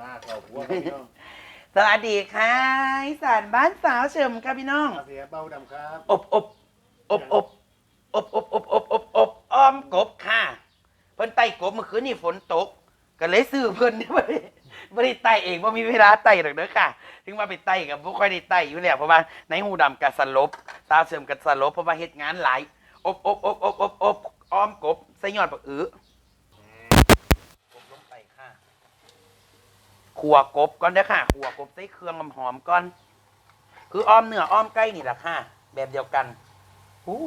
มาเข่าหัวครับพี่น้องสวัสดีค่ะอีสานบ้านสาวเฉิมค่ะพี่น้องอาเสียเป้าดำครับอบอบอบอบอบอบอบอบอบอบอ้อมกบค่ะ เพิ่นไต่กบเมื่อคืนนี่ฝนตก ก็เลยซื้อเพิ่นนี่บ่ได้บ่ได้ไต่เองบ่มีเวลาไต่หรอกเด้อค่ะ ถึงว่าไปไต่กับบ่ค่อยได้ไต่อยู่แล้วเพราะว่าในหูดำกับสลบ ตาเสื่อมกับสลบเพราะว่าเฮ็ดงานหลาย อบอบอบอบอบอบอ้อมกบใส่ยอดปักอื้อกบลงไปค่ะ ขัวกบก่อนเด้อค่ะขัวกบใส่เครื่องหอมๆก่อน คืออ้อมเนื้ออ้อมไก่นี่แหละค่ะ แบบเดียวกันอู้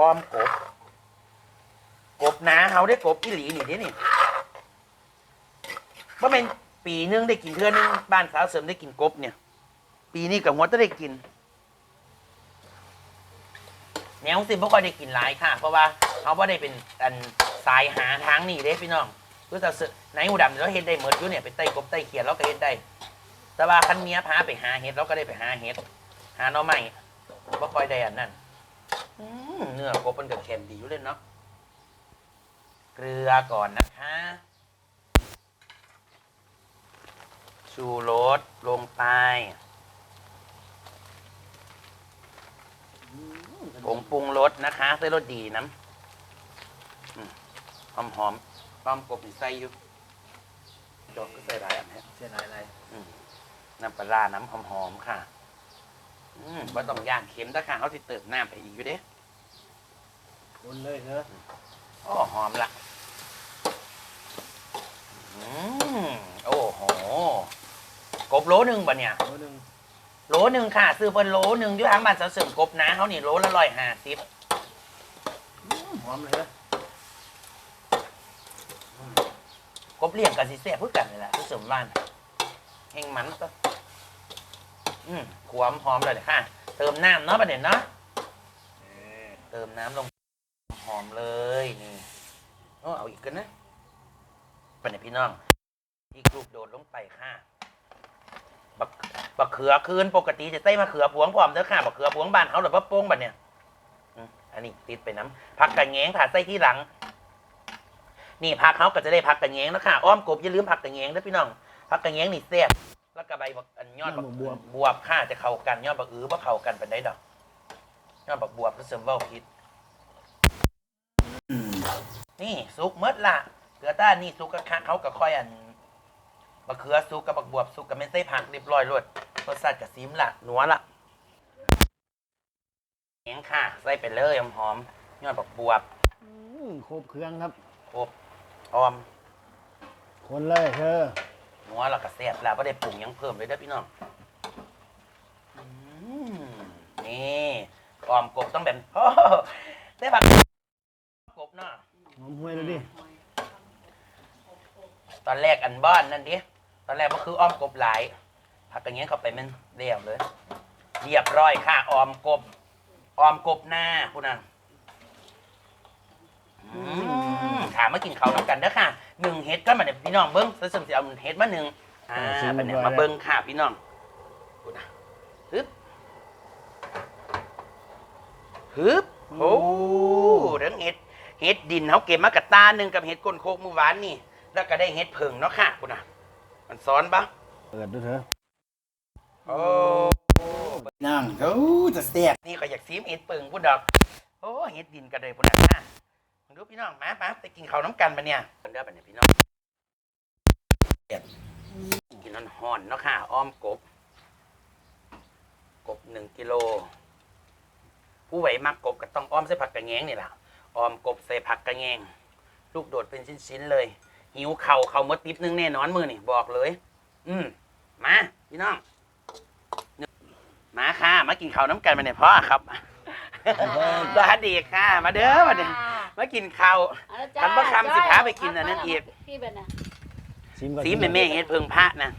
อ้อมกบ กบหนาเขาได้กบอีหลีนี่เด้นี่ว่าเป็นปีนึงได้กินเทื่อนึงบ้านสาวเสริมได้กินกบเนี่ย ปีนี้กับหัวจะได้กินแนวสิบ่ค่อยได้กินหลายค่ะ เพราะว่าเขาบ่ได้เป็นอันสายหาทางนี่เด้พี่น้อง คือแต่ในหูดำเราเฮ็ดได้เหมือนอยู่เนี่ยไปไต่กบไต่เขียดเราก็เฮ็ดได้ แต่ว่าคันเมียพาไปหาเห็ดเราก็ได้ไปหาเห็ดหาหน่อไม้บ่ค่อยได้อันนั้นอืมเนื้อกบมันก็เค็มดีอยู่เลยเนาะเกลือก่อนนะคะชูรสลงไปผงปรุงรสนะคะใส่รสดีน้ำหอมหอม ๆต้อมกบนี่ใส่อยู่ดอกก็ใส่หลายอันแฮะเสียดายอะไรน้ำปลาร้าน้ำหอมๆค่ะ อืมว่าต้องย่างเค็มถ้าค่ะเขาสิเติมน้ำไปอีกอยู่เด้คนเลยเถอะโอ้หอมละอืมโอ้โหกบโลหนึ่งปะเนี่ย ตัวหนึ่งโลหนึ่งค่ะ ซื้อเป็นโลหนึ่งอยู่ทางบ้านเสาเสริมกบนะเขานี่โลละร้อยห้าสิบหอมเลยนะ ก บเลี้ยงกันสิเสียพูดกันนี่แหละเสาเสริมบ้านแห้งมันก็อืมขวามหอมเลยค่ะ เติมน้ำเนาะประเด็นเนาะเอ๊ะเติมน้ำลง หอมเลยนี่โอ้เอาอีกกันนะเป็นไงพี่น้อง อีกลูกโดดลงไปค่ะบักบักเขือคืนปกติจะใส่มะเขือพวงพร้อมเด้อค่ะบักเขือพวงบ้านเขาหรือว่าโป้งบัดเนี่ยอืมอันนี้ติดไปน้ำผักกระแงงผ่าใส่ที่หลัง นี่ผักเขาก็จะได้ผักกระแงงแล้วค่ะอ้อมกบอย่าลืมผักกระแงงนะพี่น้องผักกระแงงนี่แซ่บแล้วก็ใบบักอันยอดบักบวบบวบค่ะจะเข้ากันยอดบักอื้อบ่เข้ากันเป็นได้ดอกยอดบักบวบก็เสริมเบ้าพิษนี่สุกเมดละเกลือต้านนี่สุกกะคะเขาก็ค่อยอันบักเขือสุกกับบักบวบสุกกับไม่ใส่ผักเรียบร้อยรสรสชาติกับซีมละหนัวละแหงค่ะ ใส่ไปเลยหอมๆยอดบักบวบอืมครบเครื่องครับครบ ออม คนเลยเธอหนัวแล้วก็แซ่บแล้วก็ได้ปรุงหยังเพิ่มเลยเด้อพี่น้องอืมนี่ออมกบต้องแบบโอ้โหได้ผักกบเนาะ หอมห้วยเลยดิตอนแรกอันบ้านนั่นดิ ตอนแรกก็คืออ้อมกบหลายผักกันเงี้ยเข้าไปมันเรียบเลย เรียบร้อยค่ะออมกบ ออมกบหน้าพูดนะอืม ถามมากินเขาวน้ำกันเด้อค่ะหนึ่งเฮ็ดก็มาเนี่ยพี่น้องเบิ้งเสริมสิเอาเฮ็ดมาหนึ่งอ่าเป็นเนี่ยมาเบิ้งค่ะพี่น้องพูนะฮึบฮึบโอ้เรื่องเฮ็ดเฮ็ดดินเขาเก็บมากระตาหนึ่งกับเฮ็ดก้นโคกเมื่อวานนี่ แล้วก็ได้เฮ็ดเพิงเนาะค่ะคุณนะมันซ้อนปะเปิดดูเถอะโอ้ นั่งโอ้จะแซ่บนี่ก็อยากซีมเฮ็ดเพิงพุ่นดอก โอ้เฮ็ดดินกันเลยพุ่นน่ะค่ะ ดูพี่น้องมาปะไปกินข้าวน้ำกันปะเนี่ยเด้อปะเนี่ยพี่น้องเด็ดกินน้ำห่อนๆเนาะค่ะอ้อมกบ กบหนึ่งกิโล ผู้ไหวมักกบก็ต้องอ้อมใส่ผักกระแงงนี่แหละอ้อมกบใส่ผักกระแงง ลูกโดดเป็นชิ้นๆเลย หิวเข่าเข่าหมดติ๊บนึงแน่นอนมือนี่บอกเลย อืมมาพี่น้องมาค่ะ มากินข้าวน้ำกันมาเนี่ยพ่อครับสวัสดีค่ะ มาเด้อมาเด้อ มากินข้าวคันบ่คำสิพาไปกินอันนั้นอีกพี่เป็นนะซิมก่อนสีแม่แม่เฮ็ดเพิงพระนะ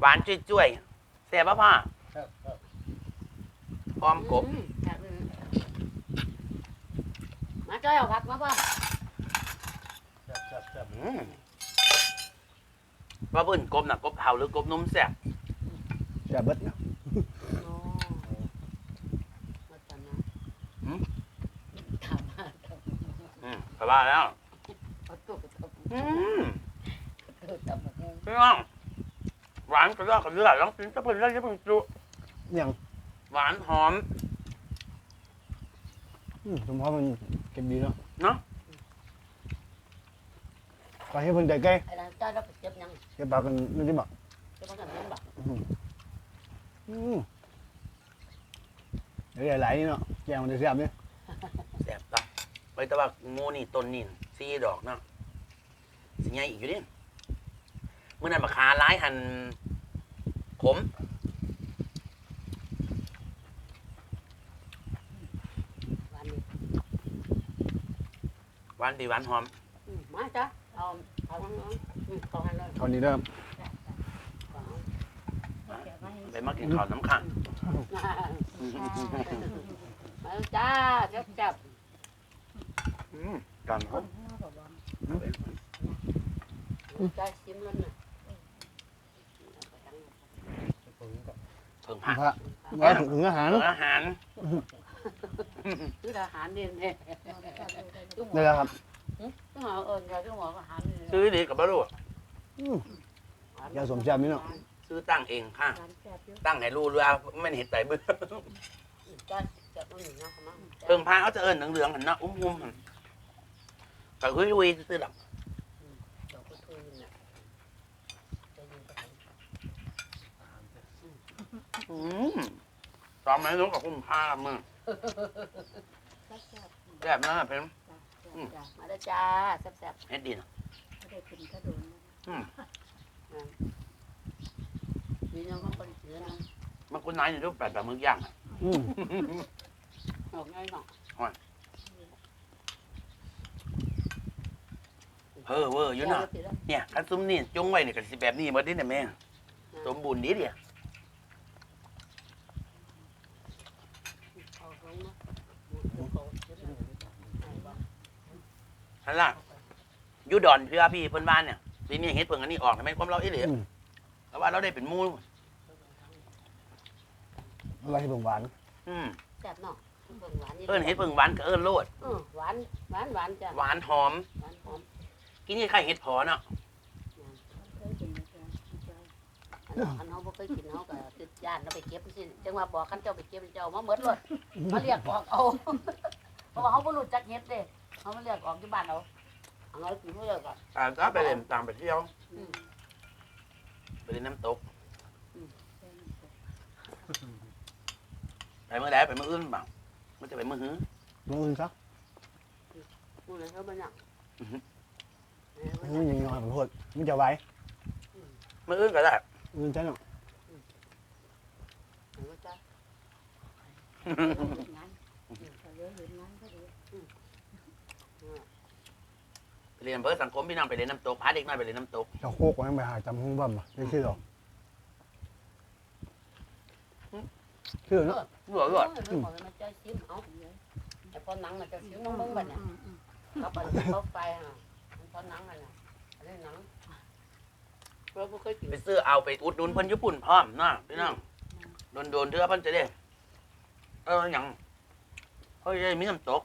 หวานจุ้ยๆแซ่บปะพ่อครับครับพร้อมกบอืมครับอืมมาจ้อยเอาผักมาป่ะจับจับจับอืมว่าเบิ่นกบน่ะกบเผาหรือกบนุ่มแซ่บจับเบิดนะ โอ้มาจันนะ หืม ถามมาถาม อืมไปว่าแล้วเอาตุ๊กตาอืมตุ๊กตาพี่น้องหวานกระดอกกระเดือลองกินจะเพิ่นแล้วจะเพิ่นจุอย่างหวานหอม อืมสมพรมันเก็บดีเนาะเนาะตอนให้เพิ่นใจใกล้ ไอ้นั่นเจ้าเราไปเจ็บยังเก็บปากกันนี่ที่บอกเจ็บมันกันยังบ่อืมเดี๋ยวใหญ่ๆนี่เนาะแกงมันจะแซ่บเนี่ยแซ่บตัก ไปแต่ว่างูนี่ต้นนี่สี่ดอกเนาะสิใหญ่อีกอยู่ดิมื้อนั้นบักขาหลายหันขมวันนี้หวานดีหวานหอมอืมมาจ้ะเอาเอาทั้งนั้นอืมเอาให้เลยตอนนี้เริ่มเอาไปมากินข้าวน้ำข้าง มาจ้าจับจับอืม กันครับจ้ชิมแล้วน่ะเพิ่งพผักระว่าถึงอาหารอาหารคืออาหารนี่เนี่ยนี่แหละครับต้องเอาเอิญค่ะต้องบอกอาหารซื้อดีกับบ้าลูกยาสมแซ่บนี่เนาะซื้อตั้งเองค่ะ ตั้งให้รู้ด้วยไม่เห็นใจเบื่องเพิ่งพาเขาจะเอิญเหลืองๆหันนะอุ้มๆหัน ก็คุยคุยซื้อๆหรอกเดี๋ยวก็คุยเนี่ยจะยิงไปอืมตอนนี้รู้กับคุ้มค่ามึงแซ่บนะเพิ่นมาได้จ้าแซ่บเฮ็ดดีนะๆมีน้องก็คนเสือนะมันคุณนายนี่รูปแบบแบบมึกย่างอะอืมออกง่ายหน่อย เพ้อเวอร์อยู่เนาะเนี่ยคันซุ้มนี่จุ้งไว้นี่ก็สิแบบนี้หมดนี่น่ะแม่สมบูรณ์ดีเดียวเอาลงนะฮันล่ะอยูดอนเพื่อพี่เพิ่นบ้านเนี่ยปีนี้เฮ็ดเพิ่งอันนี้ออกทำไมความเราอีเหลียอืมแต่ว่าเราได้เป็นหมูอะไรที่ผมหวานอืมแซ่บเนาะเบิ่งหวานเอิ้นเฮ็ดเพิ่งหวานก็เอิ้นโลดเออหวานหวานหวานจ้ะหวานหอมหวานหอม กินนี่ไข่เห็ดพอเนาะอันเขาบ่เคยกินเขาก็ติดย่านเราไปเก็บสิจังว่าบอกกันเจ้าไปเก็บเจ้ามาเหมือนเลยมาเรียกออกเอาเพราะว่าเขาบ่รู้จักเฮ็ดเด้เขามาเรียกออกที่บ้านเอาเอาเรากินเพื่อก็อ่าก็ไปเล่นต่างไปเที่ยวอืมไปเล่นน้ำตกอืมไปเมื่อใดไปเมื่ออื่นเปล่ามันจะไปเมื่อหื้อลงอื่นซะมื้อนั้นเขาบ่ยังอื อฮึเออบ่อืยังมยังน้อยผมโทษมันจะไหวเมื่ออื่นก็ได้อื่นใช่เนาะเออจ้ะไปเรียนอำเภอสังคมพี่น้องไปเล่นน้ำตกพาเด็กน้อยไปเล่นน้ำตกเจะโคกไว้ไปหาจำหุ้งบ่มอะไม่ใช่หรอกชื่อเอเนาะอเหลือเหลือเออมันจะชิมเอาไอ้พอหนังมันจะชิมน้องเบิ่งบัดเนี่ยเขาไปเขาไปอะ พอหนังมันน่ะอันนี้หนังเราบ่เคยกินไปซื้อเอาไปอุดหนุนเพิ่นญี่ปุ่นพร้อมเนาะพี่น้องโดนโดนๆเทื่อเพิ่นจะได้เออหยังเฮ้ยได้มีน้ำตก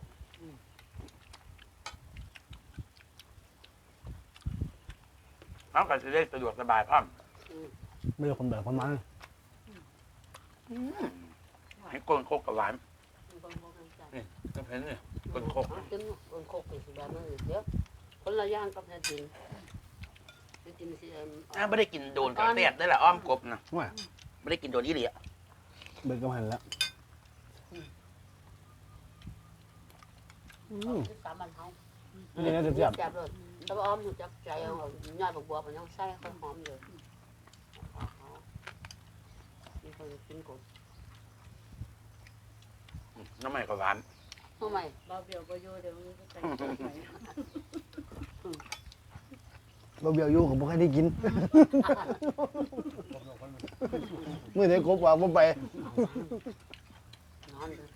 เขาก็จะได้สะดวกสบายพร้อมไม่รู้คนแบบประมาณให้ก้นโคกกับหวานเบิ่งบ่กันจ้ะก็เพิ่นเนี่ยก้นโคก กินก้นโคกสิแบบนั้นเดี๋ยว คนละอย่างกับแท้จริงแท้จริงสิเอิ่มอ่าไม่ได้กินโดนกระเตียดได้แหละอ้อมกบนะว่าไม่ได้กินโดนอีเหลียเบิกกำหันแล้วอืมสามบันเฮานี่น่าจะแซ่บจับเลยแต่ว่าอ้อมรู้จักใจเอาย่อยบักบัวมันยังใส่ค่อยหอมอยู่มีคนกินกบน้ำใหม่กับหวานทำไม บ่เบียวบ่อยู่เดี๋ยวมันจะไป ไปเราเบียวอยู่กับพวกใครได้กินเมื่อไหร่ครบว่าผมไป นอนเลย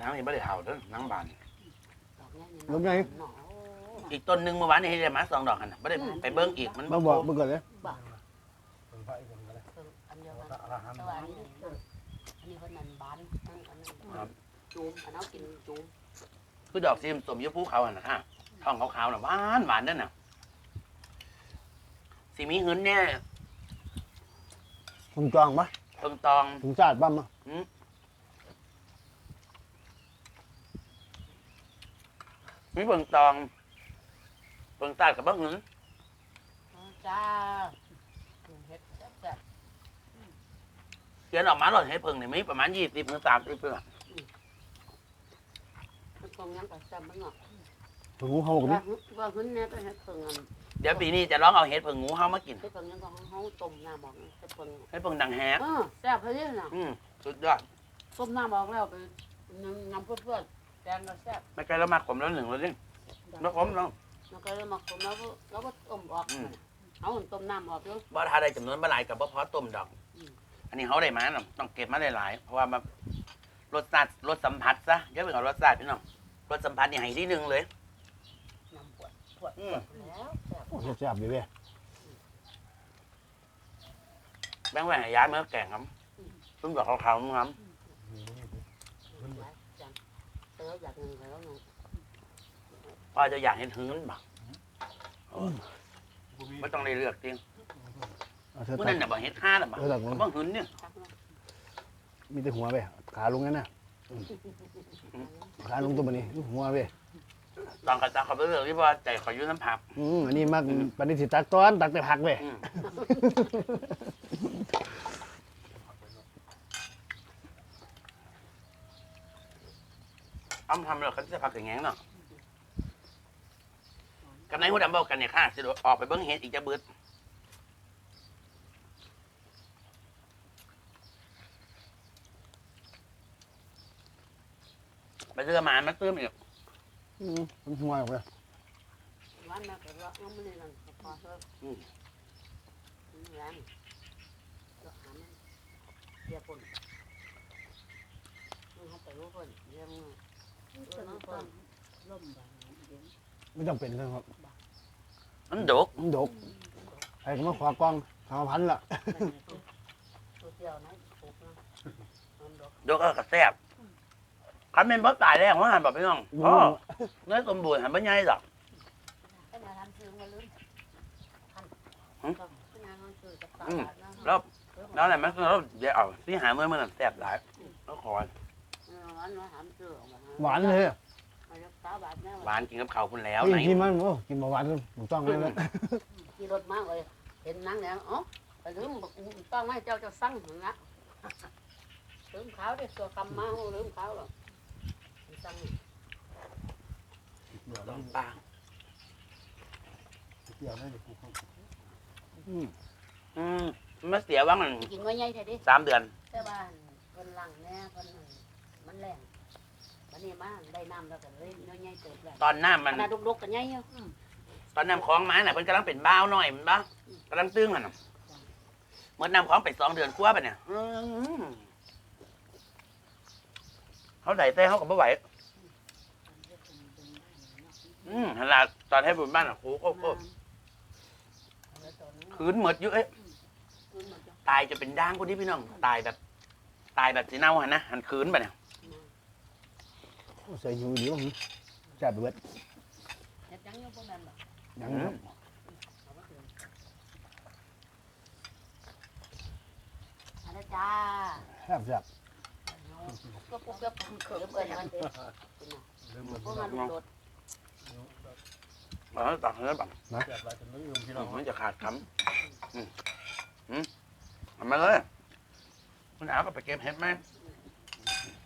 น้ำนี่ไม่ได้เห่าเด้อน้ำบาน ดอกนี้แล้วไงหนออีกต้นหนึ่งเมื่อวานนี่ให้ได้มาสองดอกกันนะไม่ได้ไปเบิ้งอีกมันมาบอกเมื่อก่อนเลยอันเดียวกันแต่ว่าอันนี้อันนี้คนนั้นบานอันนั้นจูมอันนั้นกินจูมคือดอกซีมสมอยุภูเขาอะนะฮะ ท้องขาวๆน่ะหวานหวานนั่นน่ะสีมีหืนเนี่ยผมจองปะเพิ่งตองถึงชาติบ้ามะมีเพิ่งตองเพิ่งตาดกับเบิ่งหนึ่งจ้าเฮ็ดแซ่บเขียนออกมาหล่นให้เพิ่งนี่มีประมาณยี่สิบถึงสามสิบเพิ่งๆมันคงยังก็แซ่บมันเนาะ ถึงหูเฮากับว่านี่ว่าหึ้นเนี่ยก็เฮ็ดเพิ่งอันเดี๋ยวปีนี้จะลองเอาเห็ดเพิ่งงูเฮามากินเฮ็ดเพิ่งยังก็เฮาต้มน้ำออกเฮ็ดเพิ่งให้เพิ่งดังแฮะเออแซ่บพอดีน่ะอืมสุดยอดต้มน้ำออกแล้วไปนึ่งน้ำเพื่อนๆแกงก็แซ่บไม่ไกลแล้วมาขมแล้วหนึ่งแล้วนี่แล้วขมแล้วแล้วก็เลยมาคนแล้วก็แล้วก็ต้มออกอืมเอาต้มน้ำออกอยู่ บ่ถ้าได้จำนวนบ่หลายกับบ่พอต้มดอก อืม อันนี้เขาได้มาน่ะต้องเก็บมาหลายๆเพราะว่ามันรสชาติรสสัมผัสซะอย่าเพิ่งเอารสชาติพี่น้องรสสัมผัสนี่ให้ที่หนึ่งเลยน้ำปวดปวด อืมแล้วแซ่บโอ้แซ่บๆอยู่เว้ยแบงค์ไว้ให้ย้ายเมื่อแกงครับต้มดอกขาวๆมั้งครับจังเต๋ออยากหนึ่งแล้วหนึ่งพ่อจะอยากเห็นหื้นบ่ไม่ต้องได้เลือกจริงเอาเธอเมื่อตันั้กนน่ะบ่เฮ็ดห้าน่ะบ่เออตักบ่หื้นเนี่ยทักเนาะมีแต่หัวไปขาลงนั่นน่ะอืมขาลงตัวบันนี้หัวไป ตอนกระตาเขาไปเลือกที่ว่าใจขออยุ่น้ำผัก อืมอันนี้มากปฏิสิตักตอนตักแต่ผักไปอืม อ้ำทำแล้วเขาจะผักอย่างงี้เนาะกับนายหัวดำบอกกันเนี่ยค่ะสิออกไปเบิ้งเฮ็ดอีกจะเบิดไปเรือหมามาเติมอีก อืมมันหัวออกไปวันนั้นก็ว่าเอาไม่ได้นั่นพอเถอะอืมแรงก็หามันเสียคนเขาไปรู้คนเรื่องต้นต้นล่มบางเดี๋ยวไม่ต้องเป็นเลยครับ มันดกมันดกไอ้ก็มาขวากล้องสามพันละตัวเดียวนะปลูกนะมันดอกดกก็กระแซบ คันเป็นบ่ตายแล้วว่าหันบอกพี่น้องอ๋อเนื้อสมบูรณ์หันบ่ใหญ่ดอกก็มาทำซื้อมาลืมพันหืมก็งานมันซื้อจากตลาดนะแล้วแล้วอะไรมันเราเดี๋ยวเอาที่หาเมื่อเมื่อนั้นแซ่บหลายแล้วขอเออวันนั้นทำซื้อออกมาหวานเลยอะมาจากสาบาทแน่หวานกินกับข้าวคุณแล้วกิไหนนกินมันโอ้กินมาหวานถูกต้องเลยนะขี่รถมากเลยเห็นนั่งแล้วอ๋อไปลืมบอกต้องให้เจ้าจะสั่งถึงนะลืมเขาเด็กตัวกำมาลืมเขาหรอก สั่งต้มปลาอืมอืมมันเสียว่างมันกินก็ใหญ่แท้ดิสามเดือนแต่ว่าคนหลังเนี่ยคนมันแรงวันนี้มาได้น้ำแล้วก็เลยน้อยใหญ่เติบแล้วตอนน้ำมันขนาดลุกๆกันใหญ่อยู่ตอนน้ำคลองมาน่ะเพิ่นกำลังเป็นบ้าวหน่อยมันบ้ากำลังตึงมันน่ะเมื่อน้ำคลองไปสองเดือนกว่าไปเนี่ยอืมเขาใส่เต้เขาก็ไม่ไหว อืมขนาดตอนให้บุญบ้านอะโหโคโคคืนหมดเยอะเอ้ยตายจะเป็นด่างพวกนี้พี่น้อง ตายแบบ ตายแบบสีเน่าหันนะหันคืนไปเนี่ยใส่อยู่ดีว่าแซ่บเบิดเฮ็ดจังอยู่พวกนั้นบ่ยังครับเอามาคืนอันนั้นจ้าแซ่บแซ่บก็ปุ๊บก็ปุ๊บเขิมเอิ้นมันเด้พวกมันโดด เออตักเนื้อแบบมันจะขาดคำอืมอืมเอามาเลยคุณอาก็ไปเก็บเห็ดไหม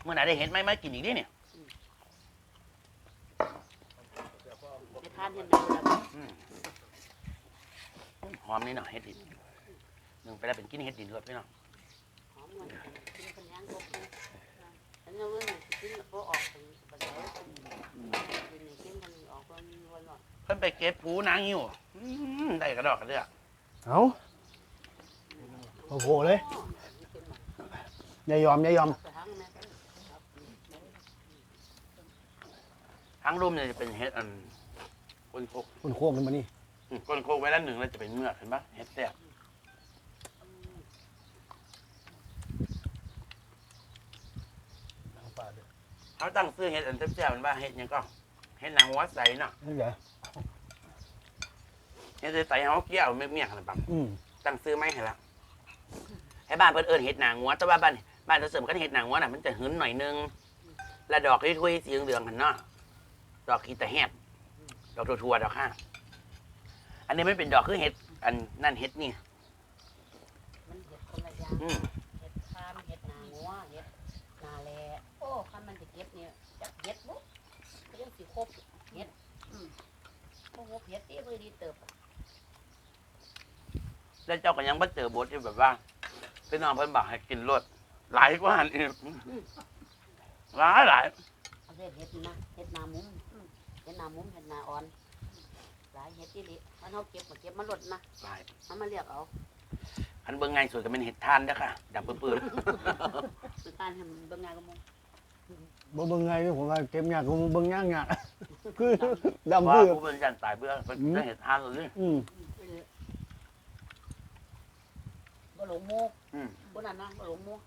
เมื่อไหร่ได้เห็ดไหมมากินอีกดิเนี่ยไปทานเห็นได้แล้วอืมหอมนี่หน่อยเห็ดดินหนึ่งไปแล้วเป็นกินเห็ดดินด้วยพี่น้องหอมมันกินเป็นยังกบอันนี้ว่ากินแล้วบ่ออกเป็นภาษากินนี่กินกันออกก็มีวันหรอก เพิ่นไปเก็บผูนางหิ้วอืมได้กระดอกกระเดือกเอาโอ้โหเลยอย่ายอมอย่ายอมไปทางแม่ทั้งรุ่มเนี่ยจะเป็นเห็ดอันก้นโคกคนโคกกันมานี่อืมก้นโคกไว้ด้านหนึ่งแล้วจะเป็นเมือกเห็นปะเห็ดแซ่บเขาตั้งซื้อเห็ดอันแซ่บๆมันว่าเห็ดหยังก็เห็ดนางหัวใสเนาะ นี่เหรอ เห็ดใสๆเขาเกี่ยวเมียกๆขนาดปั๊มอืมตั้งซื้อไม่เห็นละให้บ้านเพิ่นเอิ้นเห็ดหนางัวแต่ว่าบ้านบ้านจะเสริมกันเห็ดหนางัวน่ะมันจะหึนหน่อยนึงแล้วดอกที่ทุยๆสีเหลืองๆหันเนาะดอกขีตะแหบดอกทั่วๆดอกค่ะอันนี้ไม่เป็นดอกคือเห็ด อันนั่นเห็ดนี่ มันเห็ดคนละอย่างอืม เห็ดคามเห็ดนางัวเห็ดนาแลโอ้คันมันจะเก็บเนี่ยจักเห็ดบุ๊ก็ยังสิครบเห็ดอืมบ่ครบเห็ดที่บ่ดีเติบ แล้วเจ้าก็ยังบ่เจอบทที่แบบว่าพี่น้องเพิ่นบอกให้กินรสหลายกว่าอันอื่นหลายหลายเอาเห็ดเห็ดนี่นะเห็ดนามุมอืมเห็ดนามุมเห็ดนาอ่อนหลายเห็ดที่ดิมันเอาเก็บมาเก็บมาลดนะหลายเอามาเรียกเอาอันเบิ่งไงสุดก็เป็นเห็ดทานเด้อค่ะดับปื้อคือการทำเบิ่งงานก็มุมบ่เบิ่งไงผมว่าเก็บยากกูเบิ่งยากยากคือๆดำว่าคือผู้เป็นจันตายเบื่อเป็นได้เห็ดทานเลยอืมบ่ หลงโมกอืมบ่นั่นนะบ่หลงโมก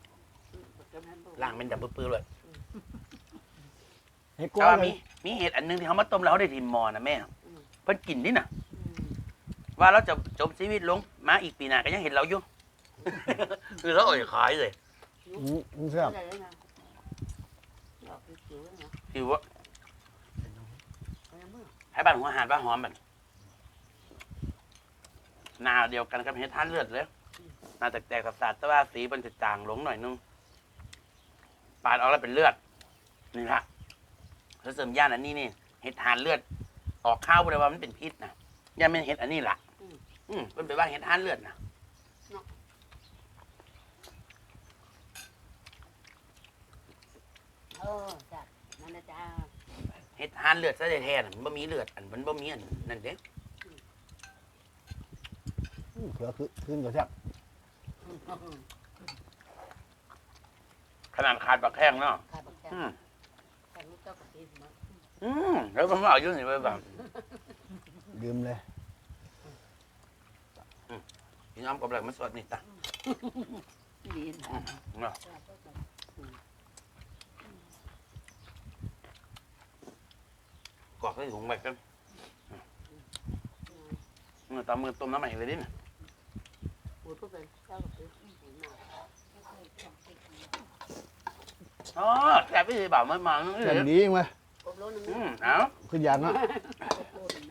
อืมเก็บให้มันล่างเป็นดับปื้อๆเลยเฮ็ดกแต่ว่าว่าเลมียมีเห็ดอันหนึงที่เขามาต้มแล้วเขาได้ทิมหมอนะแม่อืมเพิ่นกินนี่น่ะ อืมว่าเราจะจบชีวิตลงมาอีกปีหน้าก็ยังเห็นเราอยู่ คือเราเอ่ยขายเลยอืมอืมแซ่บได้เลยนะดอกจิ๋วๆนะคือว่าเอาในมือให้บ้านหัวหาดบ้านหอมมันหนาเดียวกันกับเห็ดทานเลือดเลยห นาแตกๆสัสๆแต่ว่าสีมันจะจางลงหน่อยนึงปาดออกแล้วเป็นเลือด นี่ละแล้วเสริมย่านอันนี้นี่เห็ดทานเลือด ออกข้าวไปเลยว่ามันเป็นพิษนะย่าเป็นเห็ดอันนี้ล่ะอืมเป็นไปว่าเห็ดทานเลือดนะเออจ้ะนั่นนะจ้าเห็ดทานเลือดซะแท้ๆน่ะมันบ่มีเลือดอันมันบ่มีอันนั่นเด้อืมเขือคือขึ้นก็แซ่บ ขนาดขาดบักแข้งเนาะขาดบักแค่อืมแค่นี้เจ้าก็ตีมาอืมแล้วผมเอาอยู่นี่ไปแบบดื่มเลยพี่น้องกับแหลกมาสวดนี่ตาดีนะเนาะกรอกใส่ถุงไปกันเมื่อตามมือต้มน้ำใหม่เลยดิน่ะ อ๋อแซ่บไปสิบ่าวมันมันแซ่บดีมาอบโลนึงอืมเอาคืออยากเนะ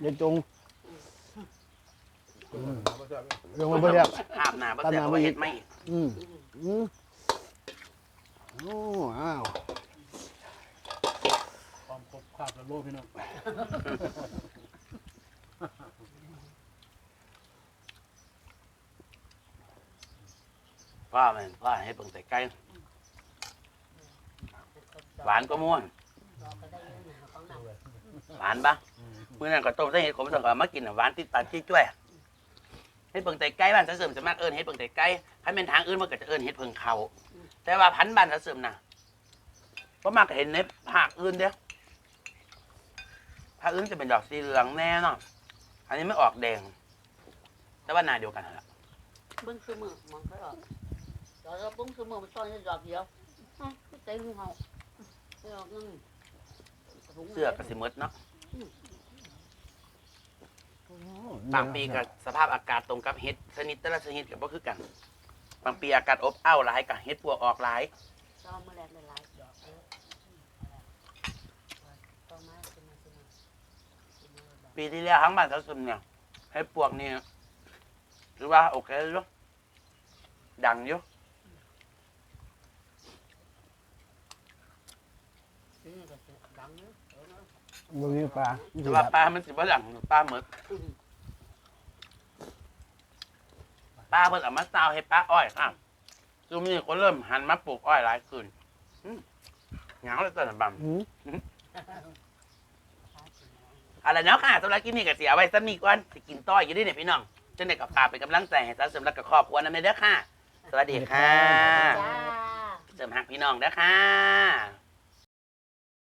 ย่าจงอืมลงมาบ่แซ่บหาบหนาบ่แซ่บเพราะว่เฮ็ดไม่อืมอืมโอ้อ้าวความครบคาบและโลภพี่น้อง ว่าแม่นว่าให้เบิ่งใส่ไก่หวานก็ม่วนเราก็ได้เยอะนะของหวานปะมื้อนั้นก็ต้มใส่เห็ดขมสังก็มากินน่ะหวานติดปากจี้จ้วยเฮ็ดเบิ่งใส่ไก่บ้านเสริมจะมากเอิ้นเฮ็ดเบิ่งใส่ไก่ถ้าเป็นทางอื่นมันก็จะเอิ้นเฮ็ดเพิ่งเขาแต่ว่าพันธุ์บ้านเสริมน่ะบ่มักเห็นในภาคอื่นเด้อภาคอื่นจะเป็นดอกสีเหลืองแน่เนาะอันนี้ไม่ออกแดง แต่ว่าหนาเดียวกันนั่นล่ะ เบิ้งซื้อมือมองเขาออก เดี๋ยวเราเบิ้งซื้อมือมันต้อนให้ดอกเดียวฮะเต็มเขาไม่ออกนึงเสื้อก็สิหมดเนาะบางปีก็สภาพอากาศตรงกับเห็ดชนิดแต่ละชนิดก็บ่คือกันบางปีอากาศอบอ้าวหลายกับเห็ดปวกออกหลายต้องมาแลกหลายดอกเยอะต้องมาขึ้นมาขึ้นมาขึ้นมาดอกปีที่แล้วทั้งบ้านเขาซึมเนี่ยเห็ดปวกนี่ถือว่าโอเคอยู่ดังอยู่ นี่ก็สิดังเยอะเออเนอะ บางทีปลาแต่ว่าปลา มันสิบ่ดังปลาหมึกอืมปลาเพิ่นเอามาซาวให้ปลาอ้อยค่ะซุมนี้คนเริ่มหันมาปลูกอ้อยหลายขึ้นอืมหยังเลยตอนนั้นบัมอืมอะไรเนาะค่ะสำหรับกินนี่ก็สิเอาไว้ซ้ำนี้ก่อนสิกินต้อยอยู่เด้วยเนี่ยพี่น้องจังได๋ก็ฝากเป็นกำลังใจให้สาวเสริมและก็ครอบครัวนำเด้อค่ะ สวัสดีค่ะจ้าเสริมหักพี่น้องเด้อค่ะ